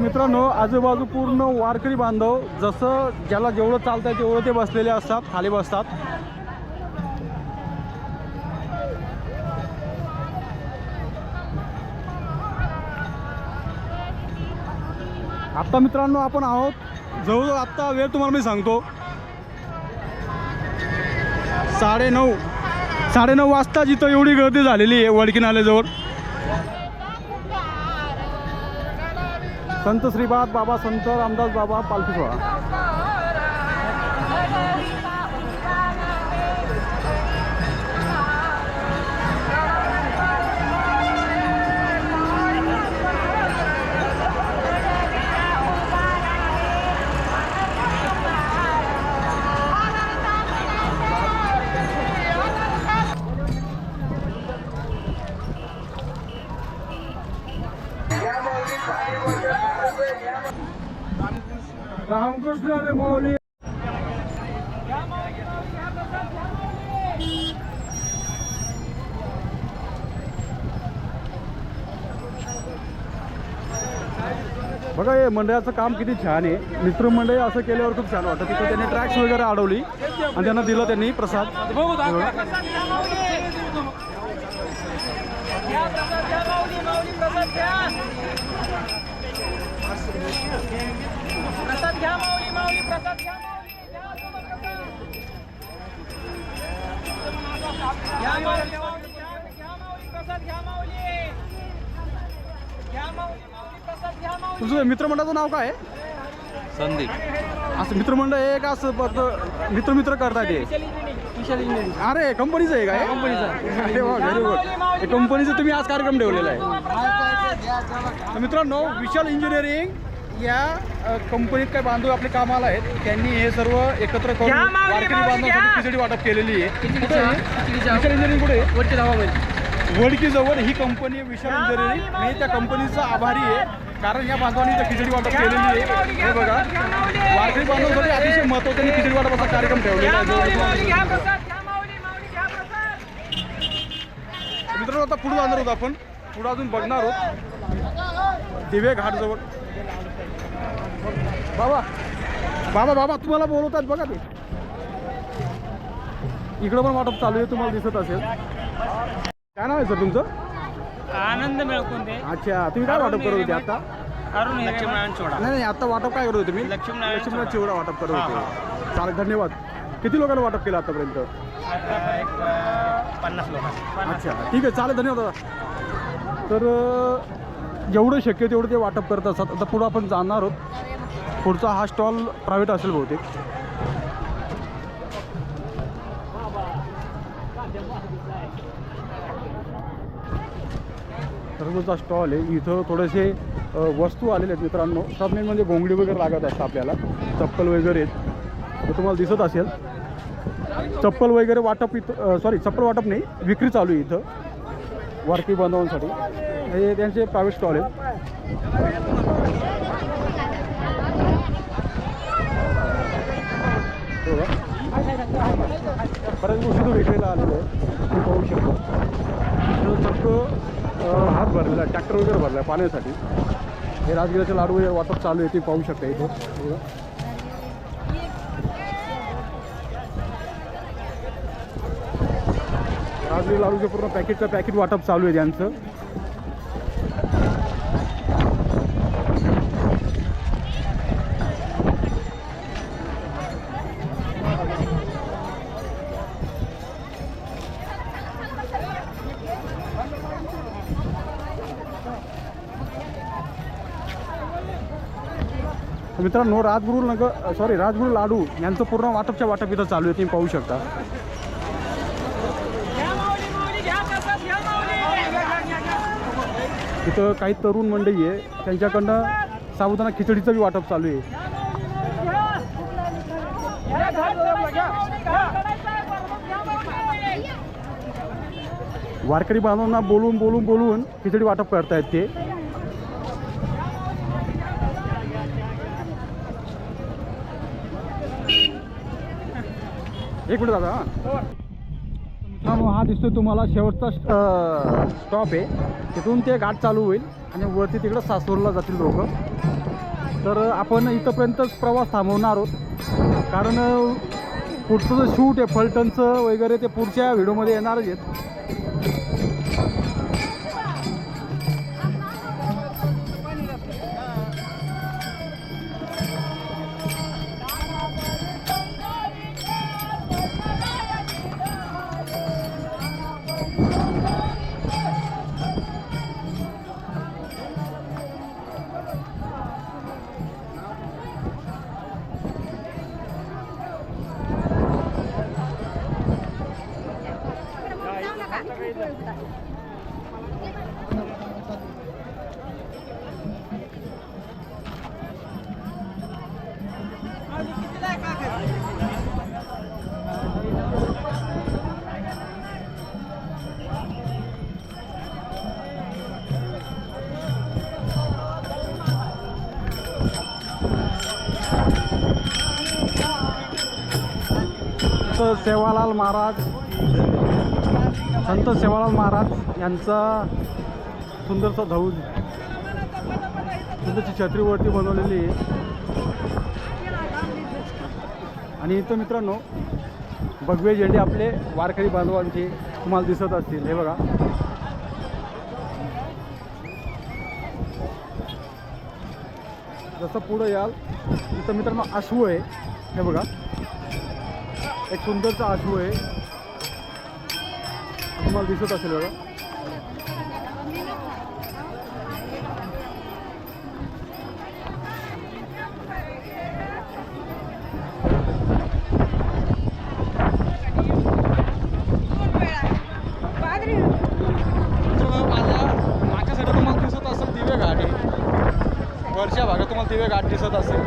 मित्रांनो आजूबाजू पूर्ण वारकरी बांधव जसं ज्याला जेवढं चालतंय तेवढं ते बसलेले असतात खाली बसतात. आत्ता मित्रांनो आपण आहोत. जवळजवळ आत्ता वेळ तुम्हाला मी सांगतो. साडेनऊ. साडेनऊ वाजता जिथं एवढी गर्दी झालेली आहे वडकी नाल्याजवळ संत श्रीपाद बाबा संत रामदास बाबा पालखी सोहळा. मंडळाचं काम किती छान आहे. मित्रमंडळी असं केल्यावर खूप छान वाटतं. तिथं त्यांनी ट्रॅक्स वगैरे अडवली आणि त्यांना दिलं त्यांनी प्रसाद. घ्या प्रसाद घ्या माऊली तुझं मित्रमंडळाचं नाव काय आहे? संदीप. असं मित्रमंडळ आहे का असं फक्त मित्र मित्र करतात ते अरे कंपनीचं आहे काय कंपनीचं अरे वा व्हेरी गुड कंपनीचं तुम्ही आज कार्यक्रम ठेवलेला आहे. तर मित्रांनो विशाल इंजिनिअरिंग या अ, कंपनीत काय बांधव आपले कामाला आहेत. त्यांनी हे सर्व एकत्र करून वारकरी बांधवांसाठी. खिचडी वाटप केलेली आहे. कुठे विशाल इंजिनिअरिंग कुठे आहे? वरती धावा वडकी जवळ ही कंपनी विशाल इंजिनिअरिंग मी त्या कंपनीचा आभारी आहे. कारण या बांधवांनी खिचडी वाटप केलेली आहे. हे बघा. वारकरी बांधवांसाठी अतिशय महत्त्वाचा खिचडी वाटपाचा कार्यक्रम ठेवलेला आहे. मित्रांनो आता पुढे जाणार आहोत आपण. पुढे अजून बघणार आहोत. दिवे घाट जवळ. बाबा बाबा बाबा तुम्हाला बोलवतात बघा ते. इकडं पण वाटप चालू आहे तुम्हाला दिसत असेल. काय नाव आहे सर तुमचं? आनंद मिळकून दे. अच्छा तुम्ही काय वाटप करत होते आता? अरुण लक्ष्मण सोडा नाही नाही आता वाटप काय करत होते तुम्ही? लक्ष्मीनारायण लक्ष्मण चिवडा वाटप करत होते. चालेल धन्यवाद. किती लोकांना वाटप केलं आतापर्यंत? पन्नास लोक अच्छा ठीक आहे चालेल धन्यवाद दादा. तर जेवढं शक्य तेवढं ते वाटप करत असतात. आता पुढं आपण जाणार आहोत. पुढचा हा स्टॉल प्रायव्हेट असेल बहुतेक. सर्वचा स्टॉल आहे. इथं थोडेसे वस्तू आलेले आहेत मित्रांनो. सब मेन म्हणजे घोंगडी वगैरे लागत असतं आपल्याला. चप्पल वगैरे आहेत. तर तुम्हाला दिसत असेल. चप्पल वगैरे वाटप इथं सॉरी चप्पल वाटप नाही विक्री चालू आहे इथं. वारकी बांधवांसाठी हे त्यांचे प्रायव्हेट स्टॉल आहेत. बऱ्याच गोष्टी तो विक्रीला आलेल्या आहे तुम्ही पाहू शकतो. चक्क हात भरलेला आहे ट्रॅक्टर वगैरे भरला आहे पाण्यासाठी. हे राजगिराचे लाडू वगैरे वाटप चालू आहे ते पाहू शकता इथं. राजगिरी लाडूचे पूर्ण पॅकेटचं पॅकेट वाटप चालू आहे त्यांचं. मित्रांनो राजगुरू नगर सॉरी राजगुरू लाडू यांचं पूर्ण वाटपच्या वाटप इथं चालू आहे तुम्ही पाहू शकता. इथं तिथं काही तरुण मंडळी आहे त्यांच्याकडनं साबुदाणा खिचडीचं बी वाटप चालू आहे. वारकरी बांधवांना बोलून बोलून बोलून खिचडी वाटप करतायत ते. एक मिनिट दादा हा. मित्रांनो, हा दिसतोय तुम्हाला. शेवटचा स्टॉप आहे. तिथून ते घाट चालू होईल आणि वरती तिकडं सासवडला जातील लोक. तर आपण इथंपर्यंतच प्रवास थांबवणार आहोत. कारण पुढचं जे शूट आहे फलटणचं वगैरे ते पुढच्या व्हिडिओमध्ये येणारच आहेत. संत सेवालाल महाराज संत सेवालाल महाराज यांचा सुंदरसा धौज सुंदरची छत्रीवरती बनवलेली आणि इथं मित्रांनो भगवे झेंडे आपले वारकरी बांधवांचे तुम्हाला दिसत असतील. हे बघा. जसं पुढं याल इथं मित्रांनो आशू आहे. हे बघा. एक सुंदरचा आशू आहे. तुम्हाला दिसत असेल बघा. भागात तुम्हाला दिवे घाट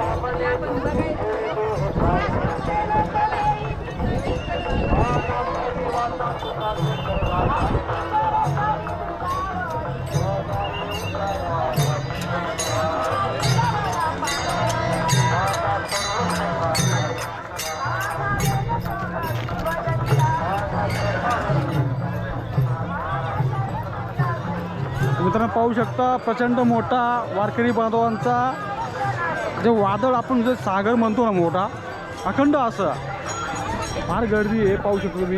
आपण पाहू शकता. प्रचंड मोठा वारकरी बांधवांचा जे वादळ आपण जे सागर म्हणतो ना मोठा अखंड असं. फार गर्दी आहे पाहू शकतो मी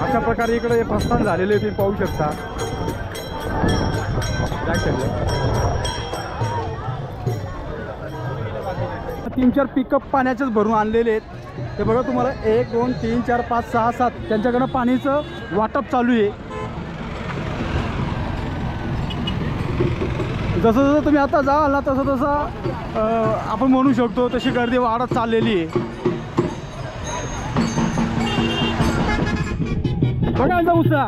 अशा प्रकारे इकडे हे प्रस्थान झालेले तुम्ही पाहू शकता. तीन चार पिकअप पाण्याचेच भरून आणलेले आहेत. ते बघा तुम्हाला एक दोन तीन चार पाच सहा सात. त्यांच्याकडनं पाणीचं वाटप चालू आहे. जसं जसं तुम्ही आता जाल ना तसं तसं आपण म्हणू शकतो तशी गर्दी वाढत चाललेली आहे. बघा यांचा उत्साह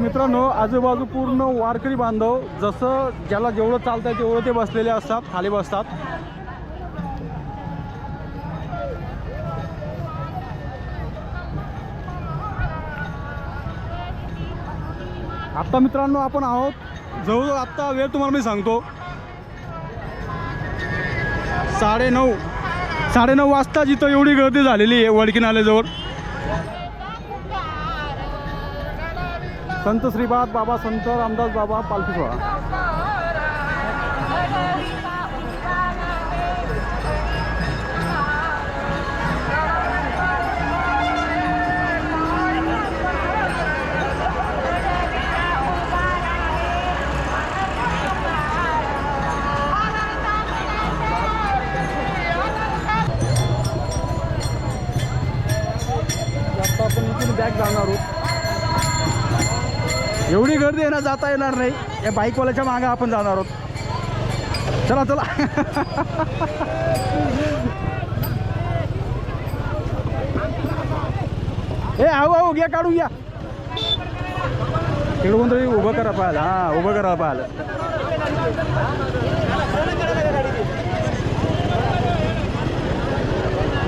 मित्रांनो आजूबाजू पूर्ण वारकरी बांधव जसं ज्याला जेवढं चालतंय तेवढं ते बसलेले असतात खाली बसतात. आत्ता मित्रांनो आपण आहोत जवळजवळ आत्ता वेळ तुम्हाला मी सांगतो. साडेनऊ साडेनऊ वाजता जिथं एवढी गर्दी झालेली आहे वडकी नाल्याजवळ संत श्रीपाद बाबा संत रामदास बाबा पालखी सोहळा. एवढी गर्दी आहे ना जाता येणार नाही. या बाईकवाल्याच्या मागं आपण जाणार आहोत. चला चला. ए आहो आहो घ्या काढू घ्या. तिकडे कोणतरी उभं करा पाहिलं हां उभं करा पाहिलं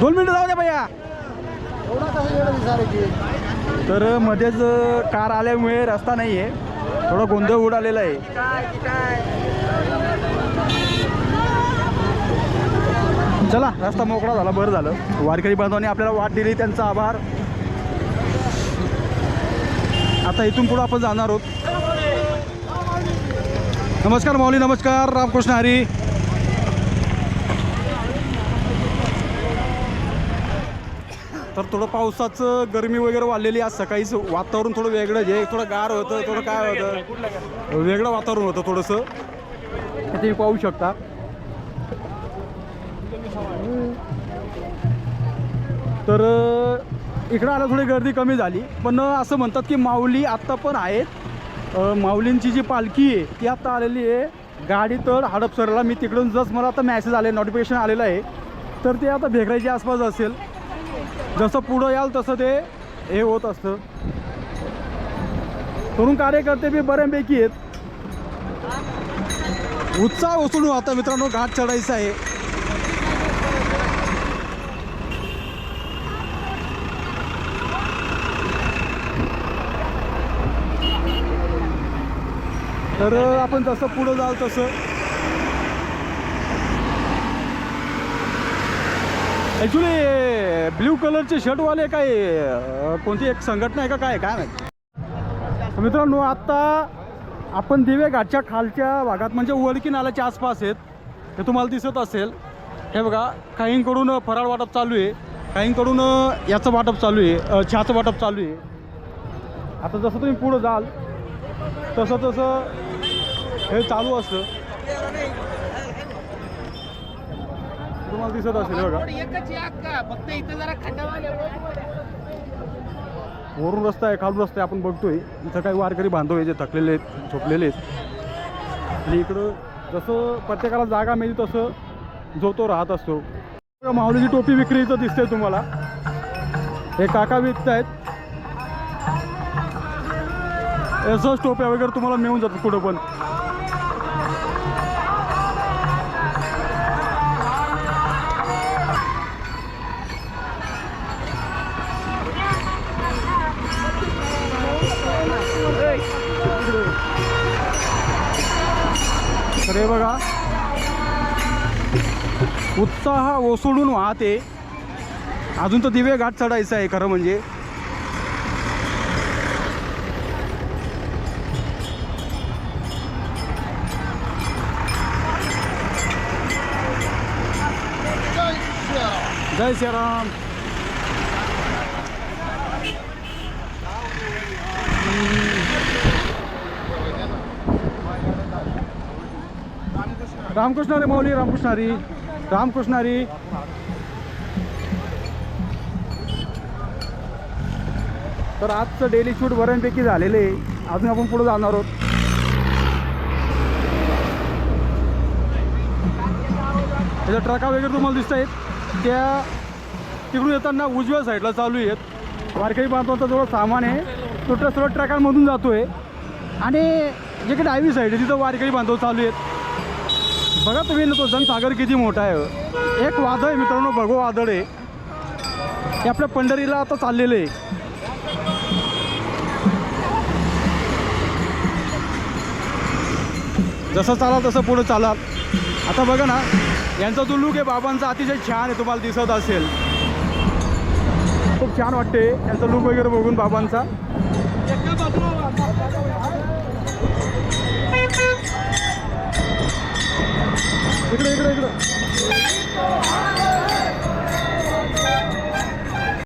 दोन मिनिटं जाऊ द्या भैया. तर मध्येच कार आल्यामुळे रस्ता नाही आहे थोडा गोंधळ उडालेला आहे. चला रस्ता मोकळा झाला बरं झालं. वारकरी बांधवांनी आपल्याला वाट दिली त्यांचा आभार. आता इथून पुढं आपण जाणार आहोत. नमस्कार माऊली नमस्कार. रामकृष्ण हरी. तर थोडं पावसाचं गरमी वगैरे वाढलेली आज सकाळीच वातावरण थोडं वेगळं जे थोडं गार होतं थोडं काय होतं? वेगळं वातावरण होतं थोडंसं. तुम्ही पाहू शकता. तर इकडं आलं थोडी गर्दी कमी झाली. पण असं म्हणतात की माऊली आत्ता पण आहेत. माऊलींची जी पालखी आहे ती आत्ता आलेली आहे. गाडी तर हडपसरला मी तिकडून जस्ट मला आता मॅसेज आले नोटिफिकेशन आलेलं आहे. तर ते आता भेकरायच्या आसपास असेल. जसं पुढं याल तसं ते हे होत असतं. तरुण कार्यकर्ते बी बऱ्यापैकी आहेत. उत्साह ओसळून आता मित्रांनो घाट चढायचा आहे. तर आपण जसं पुढं जाल तसं ॲक्च्युली ब्ल्यू कलरचे शर्टवाले काय कोणती एक संघटना आहे का काय काय नाही मित्रांनो आत्ता आपण दिवे घाटच्या खालच्या भागात म्हणजे वडकी नाल्याच्या आसपास आहेत. हे तुम्हाला दिसत असेल. हे बघा काहींकडून फराळ वाटप चालू आहे. काहींकडून याचं वाटप चालू आहे. अं, वाटप चालू आहे. आता जसं तुम्ही पुढं जाल तसं तसं हे चालू असतं. तुम्हाला दिसत असेल बघा. एकच फक्त इथं जरा वरून रस्ता आहे खालून रस्ता आहे आपण बघतोय. इथं काही वारकरी बांधव आहे जे थकलेले आहेत झोपलेले आहेत. आणि इकडं जसं प्रत्येकाला जागा मिळेल तसं जो तो राहत असतो. माऊलीची टोपी विक्री इथं दिसते तुम्हाला. हे काका विकत आहेत. असंच टोप्या वगैरे तुम्हाला मिळून जातात कुठं पण. तर हे बघा. उत्साह ओसडून वाहते. अजून तर दिवे घाट चढायचं आहे खरं म्हणजे. जय श्रीराम रामकृष्ण रे माऊली रामकृष्ण हरी रामकृष्ण हरी तर आजचं डेली शूट बऱ्यापैकी झालेलं आहे. अजून आपण पुढे जाणार आहोत. त्याच्या ट्रका वगैरे तुम्हाला दिसत आहेत त्या तिकडून येताना उजव्या साईडला चालू आहेत. वारकरी बांधवांचं जवळ सामान आहे तो ट्रक सर्व ट्रकांमधून जातो आहे आणि जे काही डावी साईड आहे तिथं वारकरी बांधव चालू आहेत. बघा तुम्ही तो जनसागर किती मोठा आहे. एक वादळ आहे मित्रांनो भगव वादळ आहे. हे आपल्या पंढरीला आता चाललेलं आहे. जसं चालाल तसं पुढं चालाल आता बघा ना यांचा जो लुक आहे बाबांचा अतिशय छान आहे तुम्हाला दिसत असेल. खूप छान वाटते यांचा लुक वगैरे बघून बाबांचा. इकडे इकडे इकडे